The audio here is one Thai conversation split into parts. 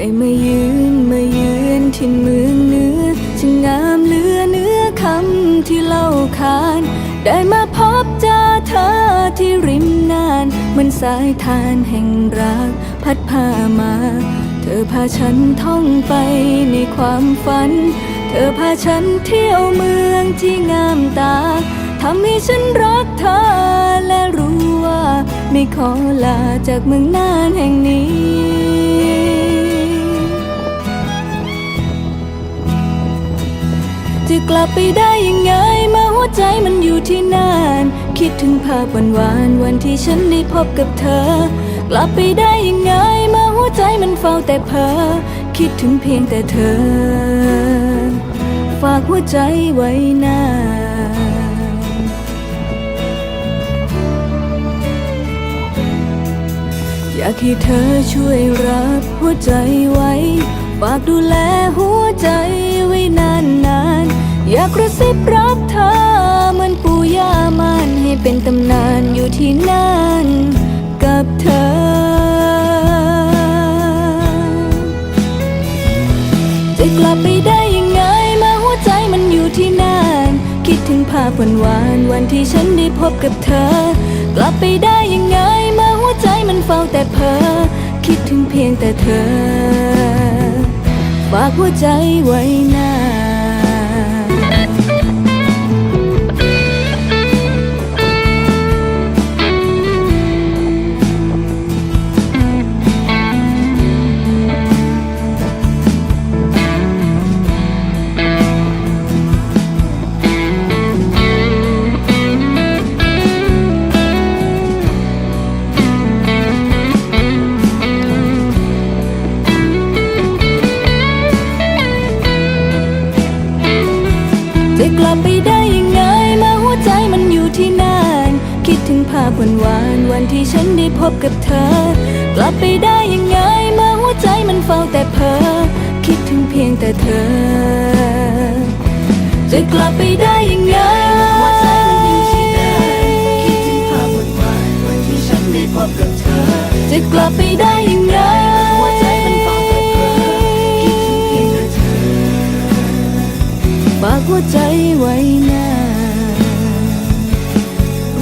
ได้มายืนมายืนที่เมืองเหนื้อช่างงามเหลือเนื้อคำที่เล่าขาน ได้มาพบเจอเธอที่ริมนานเหมือนสายทานแห่งรัก พัดพามา เธอพาฉันท่องไปในความฝัน เธอพาฉันเที่ยวเมืองที่งามตาทำให้ฉันรักเธอและรู้ว่า ไม่ขอลาจากเมืองน่านแห่งนี้ จะกลับไปได้ยังไงมื่อหัวใจมันอยู่ที่นานคิดถึงภาพวันวานวันที่ฉันได้พบกับเธอ กลับไปได้ยังไงมื่อหัวใจมันเฝ้าแต่เพ้อคิดถึงเพียงแต่เธอ ฝากหัวใจไว้นานอยากให้เธอช่วยรับหัวใจไว้ ฝากดูแลหัว ลิบรักเธอเหมือนปู่ย่ามันให้เป็นตำนานอยู่ที่นั่นกับเธอ จะกลับไปได้ยังไงเมื่อหัวใจมันอยู่ที่นั่นคิดถึงภาพวันวานวันที่ฉันได้พบกับเธอ กลับไปได้ยังไงเมื่อหัวใจมันเฝ้าแต่เพ้อคิดถึงเพียงแต่เธอฝากหัวใจไว้นา จะกลับไปได้ยังไงเมื่อหัวใจมันอยู่ที่นั่นคิดถึงภาพวันวานวันที่ฉันได้พบกับเธอ กลับไปได้ยังไงเมื่อหัวใจมันเฝ้าแต่เพ้อ ใจไว้นา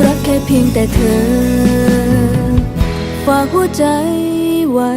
รักแค่เพียงแต่เธอ ฝากหัวใจไว้